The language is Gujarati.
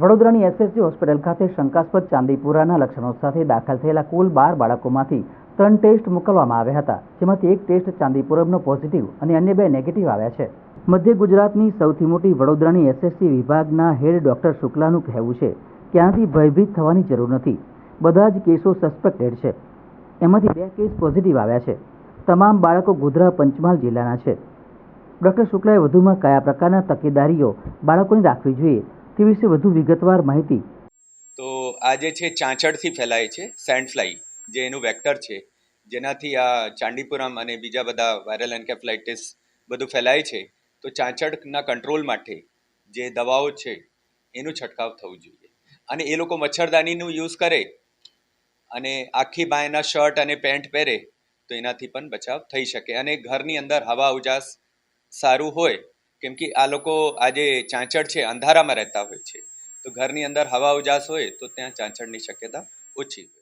વડોદરાની એસએસજી હોસ્પિટલ ખાતે શંકાસ્પદ ચાંદીપુરાના લક્ષણો સાથે દાખલ થયેલા કુલ બાર બાળકોમાંથી ત્રણ ટેસ્ટ મોકલવામાં આવ્યા હતા, જેમાંથી એક ટેસ્ટ ચાંદીપુરમનો પોઝિટિવ અને અન્ય બે નેગેટિવ આવ્યા છે. મધ્ય ગુજરાતની સૌથી મોટી વડોદરાની એસએસસી વિભાગના હેડ ડોક્ટર શુક્લાનું કહેવું છે કે ભયભીત થવાની જરૂર નથી. બધા જ કેસો સસ્પેક્ટેડ છે. એમાંથી બે કેસ પોઝિટિવ આવ્યા છે. તમામ બાળકો ગોધરા, પંચમહાલ જિલ્લાના છે. ડૉક્ટર શુક્લાએ વધુમાં કયા પ્રકારના તકેદારીઓ બાળકોને રાખવી જોઈએ તે વિશે વધુ વિગતવાર માહિતી. તો આ જે છે ચાંચડથી ફેલાય છે સેન્ડ ફ્લાય જે એનું વેક્ટર છે, જેનાથી આ ચાંડીપુરમ અને બીજા બધા વાયરલ એન્કેફ્લાઇટિસ બધું ફેલાય છે, તો ચાંચડના કંટ્રોલ માટે જે દવાઓ છે, એનું છંટકાવ થવું જોઈએ. અને એ લોકો મચ્છરદાનીનું યુઝ કરે અને આખી બાયના શર્ટ અને પેન્ટ પહેરે, તો એનાથી પણ બચાવ થઈ શકે. અને ઘરની અંદર હવા ઉજાસ સારું હોય કેમ કે આ લોકો આજે ચાંચડ છે, અંધારામાં રહેતા હોય છે. તો ઘરની અંદર હવા ઉજાસ હોય તો ત્યાં ચાંચડની શક્યતા ઓછી હોય.